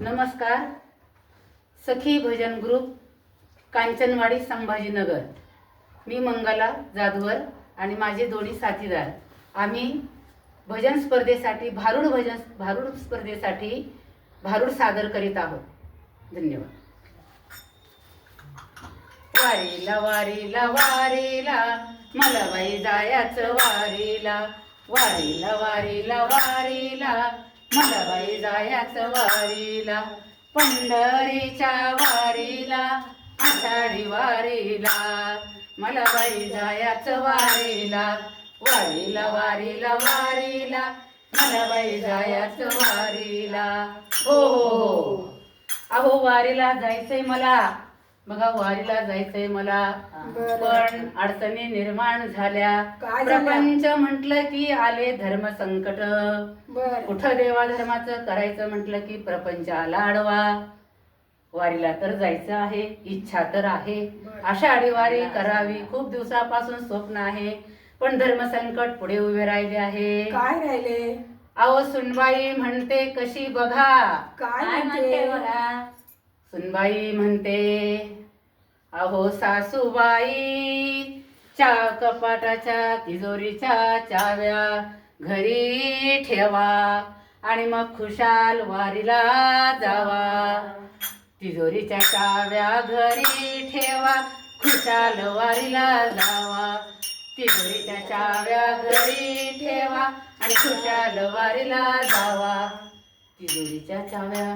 नमस्कार. सखी भजन ग्रुप कांचनवाडी संभाजीनगर. मी मंगला जाधवर आणि माझे दोन्ही साथीदार. आम्ही भजन स्पर्धेसाठी भारूड भजन भारूड स्पर्धेसाठी भारूड सादर करीत आहोत. धन्यवाद. वारीला वारीला वारीला मला बाई जायाचं वारीला. वारीला वारीला वारीला मला जायाच जायाचं वारीला पंढरीच्या वारीला आषाढी वारीला. मला बाई जायाच वारीला वारीला वारीला वारीला. मला बाई जायाच वारीला. हो हो हो. अहो वारीला जायचंय मला. बघा वारीला जायचंय मला. पण अडचणी निर्माण झाल्या? प्रपंच म्हटलं की आले धर्म संकट कुठं देवा धर्माचं करायचं म्हटलं की प्रपंच आला आडवा वारीला तर जायचं आहे इच्छा तर आहे. आषाढी वारी करावी. खूप दिवसापासून स्वप्न आहे. पण धर्मसंकट पुढे उभे राहिले आहे. काय राहिले? अहो सुनबाई म्हणते कशी बघा. काय म्हणते? सुनबाई म्हणते अहो सासूबाई चा कपाटाच्या तिजोरीच्या चाव्या घरी ठेवा आणि मग खुशाल वारीला जावा. तिजोरीच्या चाव्या घरी ठेवा खुशाल वारीला जावा. तिजोरीच्या चाव्या घरी ठेवा आणि खुशाल वारीला जावा. तिजोरीच्या चाव्या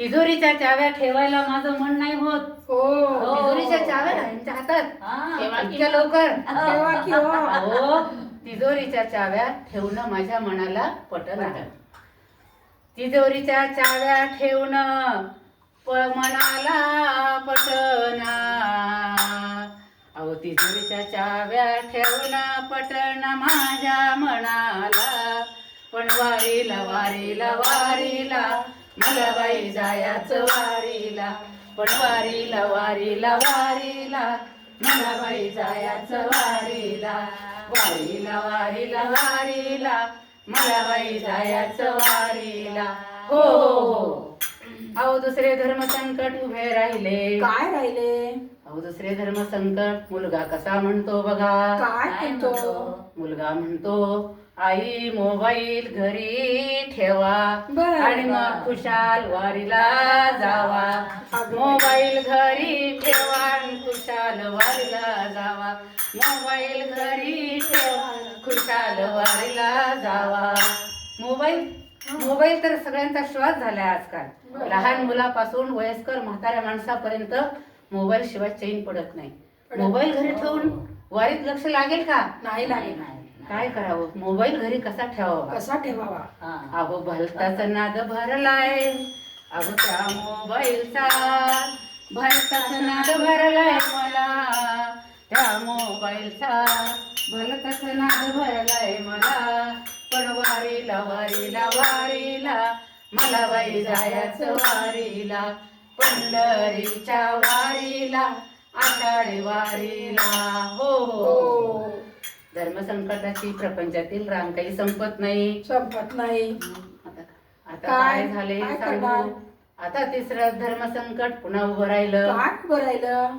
तिजोरीच्या चाव्या ठेवायला माझं मन नाही होत. हो. तिजोरीच्या चाव्या यांच्या हातात. ठेवा की इतक्या लवकर की हो हो तिजोरीच्या चाव्या ठेवणं माझ्या मनाला पटन आहे तिजोरीच्या चाव्या ठेवणं प मनाला पटना अहो तिजोरीच्या चाव्या ठेवणं पटन माझ्या मनाला. पण वारीला वारीला वारीला मला बाई जायाचं वारीला पण वारीला वारीला वारीला. मला बाई जायाचं वारीला वारीला वारीला वारीला. मला बाई जायाचं वारीला. हो हो हो. अहो दुसरे धर्म संकट उभे राहिले. काय राहिले? अहो दुसरे धर्म संकट मुलगा कसा म्हणतो बघा. काय म्हणतो? मुलगा म्हणतो आई मोबाईल घरी ठेवा बरं. आणि मग खुशाल वारीला जावा. मोबाईल घरी ठेवा आणि खुशाल वारीला जावा. मोबाईल घरी ठेवा खुशाल वारीला जावा. मोबाईल? मोबाईल तर सगळ्यांचा श्वास झालाय आजकाल. लहान मुलापासून वयस्कर म्हाताऱ्या माणसापर्यंत मोबाईल शिवाय चैन पडत नाही. मोबाईल घरी. ठेवून वारीत लक्ष लागेल का? नाही लागेल. काय करावं? मोबाईल घरी कसा ठेवावा? कसा ठेवावा? अहो भलताचा नाद भरलाय. अहो त्या मोबाईलचा. भलताचा नाद भरलाय मला. त्या मोबाईलचा भलताचा नाद भरलाय मला. पण वारीला वारीला वारीला. मला बाई जायचं वारीला. पंढरीच्या वारीला आषाढी वारीला. हो हो हो. धर्मसंकटाची प्रपंचातील रांग काही संपत नाही. संपत नाही. आता काय? झाले सांगू? आता तिसरं धर्मसंकट पुन्हा उभं राहिलं. उभं राहिलं?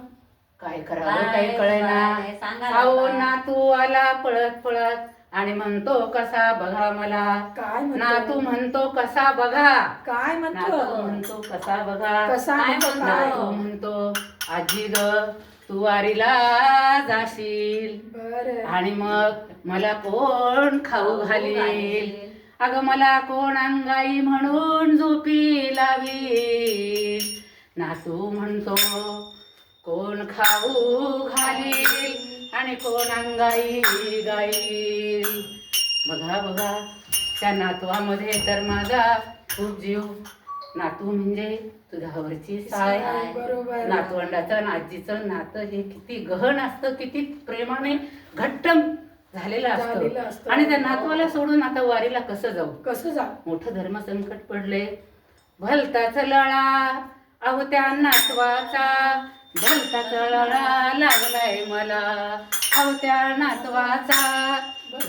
काय करावं काय काही कळेना. ना. नातू आला पळत पळत आणि म्हणतो कसा बघा मला. काय नातू म्हणतो म्हणतो कसा बघा. काय म्हणतो? म्हणतो कसा बघा. कसा काय म्हणतो? म्हणतो? काय? नातू म्हणतो आजी ग तू वारीला जाशील. बर. आणि मग मला कोण खाऊ घालील? अगं मला कोण अंगाई म्हणून झोपी लावील? नातू म्हणतो कोण खाऊ घालील आणि कोण अंगाई गाईल? बघा बघा त्या नातवामध्ये तर माझा खूप जीव. नातू म्हणजे तुझ्यावरची साय. नातवंडाचं आजीचं नातं हे किती गहन असतं किती प्रेमाने घट्ट झालेलं असतं. आणि त्या नातवाला सोडून आता वारीला कसं जाऊ? कसं जा मोठं धर्मसंकट पडले भलताच लळा अहो त्या नातवाचा. भलताच लळा लागलाय मला. अहो त्या नातवाचा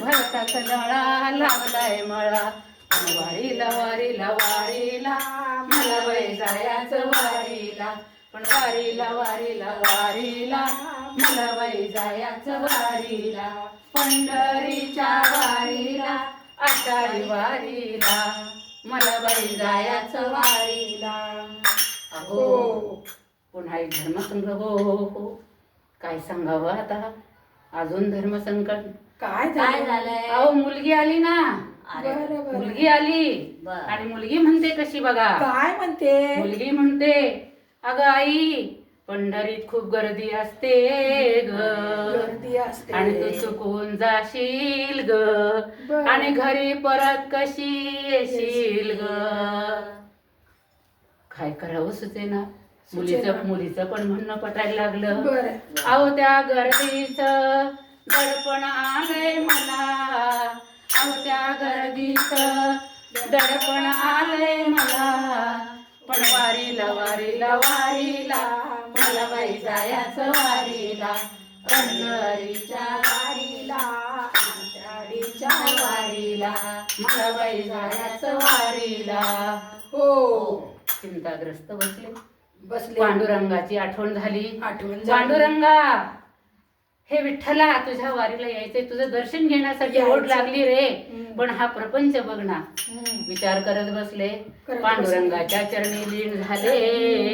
भलताच लळा लागलाय मला. वारीला वारीला वारीला मला बाई जायाचं वारीला. पण वारीला वारीला वारीला मला बाई जायाचं वारीला. पंढरीच्या वारीला आषाढी वारीला मला बाई जायाचं वारीला. हो अहो पुन्हा एक धर्मसंघ? हो हो हो काय सांगावं आता? अजून धर्मसंकट? काय काय झालं झालंय? अहो मुलगी आली ना. अरे बरं बरं. मुलगी आली. बर. आणि मुलगी म्हणते कशी बघा? काय म्हणते? मुलगी म्हणते अगं आई पंढरीत खूप गर्दी असते ग. गर्दी असते. आणि तू चुकून जाशील ग. बरं. आणि घरी परत कशी येशील ग? काय करावं सुचेना? मुलीचं. मुलीचं पण म्हणणं पटायला लागलं. अहो त्या गर्दीच दडपण आलंय मला. अहो त्या गर्दीच दडपण आलंय मला. पण वारीला वारीला वारीला मला बाई जायचं वारीला. पंढरीच्या वारीला आषाढीच्या वारीला मला बाई जायचं वारीला. हो. चिंताग्रस्त बसले. बसले पांडुरंगाची आठवण झाली आठवण झाली. पांडुरंगा हे विठ्ठला तुझ्या वारीला यायचंय तुझं दर्शन घेण्यासाठी यायचं. ओढ लागली रे हम्म. पण हा प्रपंच बघ ना हम्म. विचार करत बसले पांडुरंगाच्या चरणी लीन झाले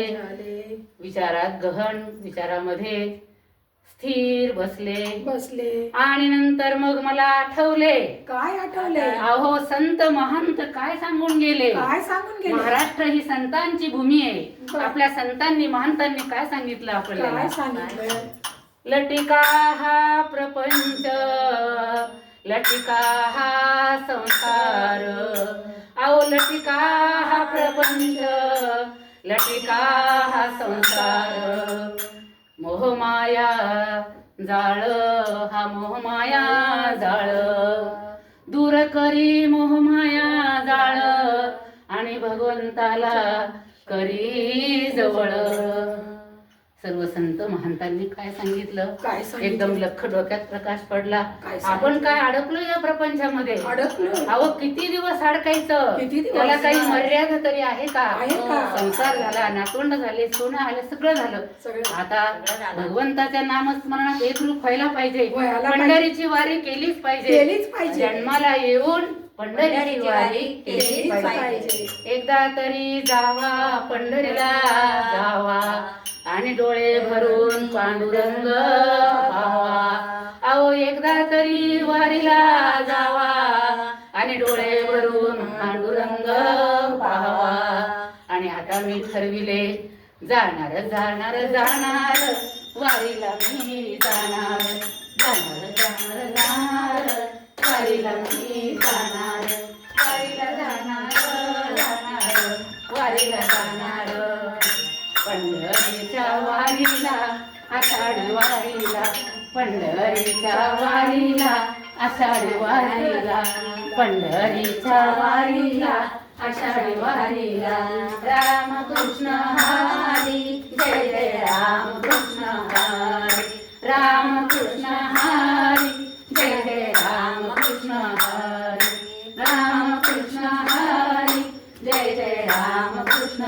झाले. विचारात गहन विचारामध्ये स्थिर बसले. बसले. आणि नंतर मग मला आठवले. काय आठवले? अहो संत महंत काय सांगून गेले? काय सांगून गेले? महाराष्ट्र ही संतांची भूमी आहे. आपल्या संतांनी महंतांनी काय सांगितलं आपल्याला? काय सांगितलं? लटिका हा प्रपंच लटिका हा संसार. आओ लटिका हा प्रपंच लटिका हा संसार. माया जाळ हा मोहमाया जाळ. दूर करी मोहमाया जाळ आणि भगवंताला करी जवळ. सर्व संत महंतांनी काय सांगितलं? काय? एकदम लख डोक्यात प्रकाश पडला? आपण काय अडकलो या प्रपंचामध्ये? अडकलो? अहो किती दिवस अडकायचं? त्याला काही मर्यादा तरी आहे का? का? संसार झाला नातवंड झाले सोनं आलं सगळं झालं. आता. भगवंताच्या नामस्मरणात एकरूप व्हायला पाहिजे. पंढरीची वारी केलीच पाहिजे. केलीच पाहिजे. जन्माला येऊन पंढरीची वारी पाहिजे. पाहिजे. एकदा तरी जावा पंढरीला जावा. आणि डोळे भरून पांडुरंग पाहावा. अहो एकदा तरी वारीला जावा आणि डोळे भरून पांडुरंग पाहावा. आणि आता मी ठरविले जाणार जाणार जाणार वारीला मी जाणार जाणार. पंढरीच्या वारीला आषाढी वारीला पंढरीच्या वारीला आषाढी वारीला. रामकृष्ण हरी जय जय रामकृष्ण हरी. रामकृष्ण हरी जय जय रामकृष्ण हरी. रामकृष्ण हरी जय जय रामकृष्ण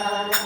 palavras